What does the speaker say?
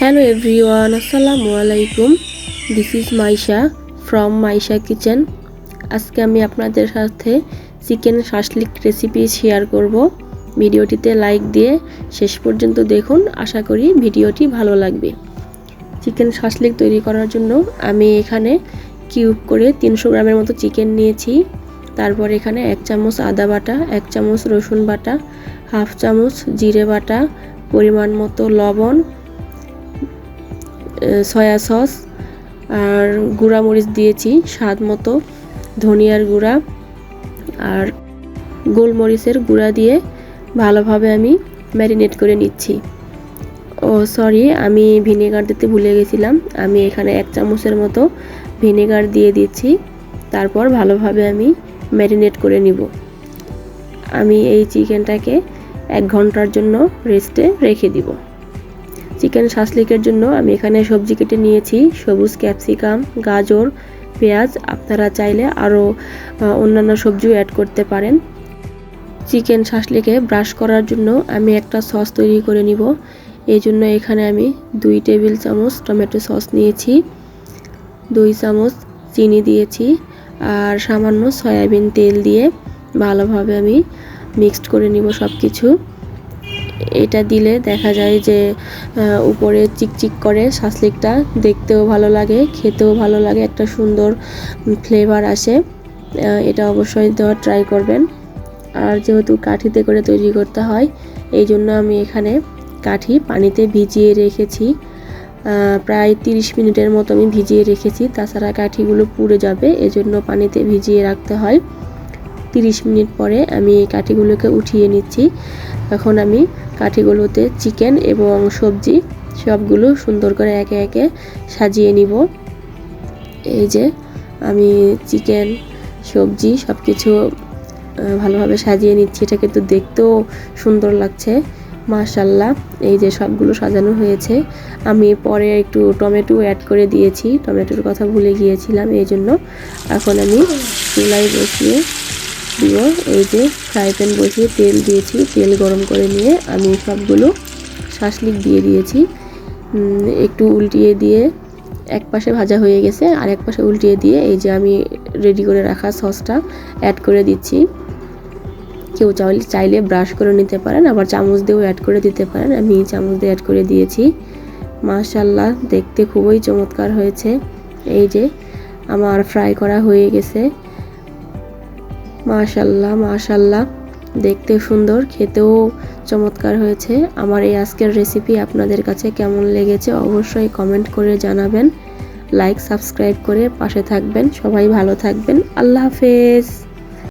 Hello everyone আসসালামু আলাইকুম this is Maisha from Maisha kitchen আজকে আমি আপনাদের সাথে চিকেন শাসলিক রেসিপি শেয়ার করব। ভিডিওটিতে লাইক দিয়ে শেষ পর্যন্ত দেখুন। আশা করি ভিডিওটি ভালো লাগবে। চিকেন শাসলিক তৈরি করার জন্য আমি এখানে কিউব করে তিনশো গ্রামের মতো চিকেন নিয়েছি। তারপর এখানে এক চামচ আদা বাটা, এক চামচ রসুন বাটা, হাফ চামচ জিরে বাটা, পরিমাণ মতো লবণ সয়া সস আর গুঁড়া মরিচ দিয়েছি স্বাদ মতো, ধনিয়ার গুঁড়া আর গোলমরিচের গুঁড়া দিয়ে ভালোভাবে আমি ম্যারিনেট করে নিচ্ছি। ও সরি, আমি ভিনেগার দিতে ভুলে গেছিলাম। আমি এখানে এক চামচের মতো ভিনেগার দিয়ে দিচ্ছি। তারপর ভালোভাবে আমি ম্যারিনেট করে নিব। আমি এই চিকেনটাকে এক ঘণ্টার জন্য রেস্টে রেখে দিব। চিকেন শাসলিকের জন্য আমি এখানে সবজি কেটে নিয়েছি। সবুজ ক্যাপসিকাম, গাজর, পেঁয়াজ, আপনারা চাইলে আরও অন্যান্য সবজিও অ্যাড করতে পারেন। চিকেন শাসলিকে ব্রাশ করার জন্য আমি একটা সস তৈরি করে নিব। এই জন্য এখানে আমি দুই টেবিল চামচ টমেটো সস নিয়েছি, দুই চামচ চিনি দিয়েছি আর সামান্য সয়াবিন তেল দিয়ে ভালোভাবে আমি মিক্সড করে নিব সব কিছু এটা দিলে দেখা যায় যে উপরে চিকচিক করে শাসলিকটা দেখতেও ভালো লাগে, খেতেও ভালো লাগে, একটা সুন্দর ফ্লেভার আসে। এটা অবশ্যই দেওয়ার ট্রাই করবেন। আর যেহেতু কাঠিতে করে তৈরি করতে হয়, এই জন্য আমি এখানে কাঠি পানিতে ভিজিয়ে রেখেছি। প্রায় 30 মিনিটের মতো আমি ভিজিয়ে রেখেছি। তাছাড়া কাঠিগুলো পুড়ে যাবে, এজন্য পানিতে ভিজিয়ে রাখতে হয়। 30 মিনিট পরে আমি এই কাঠিগুলোকে উঠিয়ে নিচ্ছি। এখন আমি কাঠিগুলোতে চিকেন এবং সবজি সবগুলো সুন্দর করে একে একে সাজিয়ে নিব। এই যে আমি চিকেন, সবজি সব কিছু ভালোভাবে সাজিয়ে নিচ্ছি। এটা কিন্তু দেখতেও সুন্দর লাগছে মাশাল্লাহ এই যে সবগুলো সাজানো হয়েছে। আমি পরে একটু টমেটো অ্যাড করে দিয়েছি। টমেটোর কথা ভুলে গিয়েছিলাম, এই জন্য। এখন আমি চুলাই বসিয়ে দিব এই যে ফ্রাই প্যান বসিয়ে তেল দিয়েছি, তেল গরম করে নিয়ে আমি সবগুলো শাসলিক দিয়ে দিয়েছি। একটু উল্টিয়ে দিয়ে এক পাশে ভাজা হয়ে গেছে, আর এক পাশে উল্টিয়ে দিয়ে এই যে আমি রেডি করে রাখা সসটা অ্যাড করে দিচ্ছি। কেউ চাইলে চাইলে ব্রাশ করে নিতে পারেন, আবার চামচ দিয়েও অ্যাড করে দিতে পারেন। আমি চামচ দিয়ে অ্যাড করে দিয়েছি। মাশাল্লাহ দেখতে খুবই চমৎকার হয়েছে। এই যে আমার ফ্রাই করা হয়ে গেছে। মাশাল্লাহ মাশাল্লাহ। দেখতে সুন্দর, খেতেও চমৎকার হয়েছে। আমার এই আজকের রেসিপি আপনাদের কাছে কেমন লেগেছে অবশ্যই কমেন্ট করে জানাবেন। লাইক সাবস্ক্রাইব করে পাশে থাকবেন। সবাই ভালো থাকবেন। আল্লাহ হাফেজ।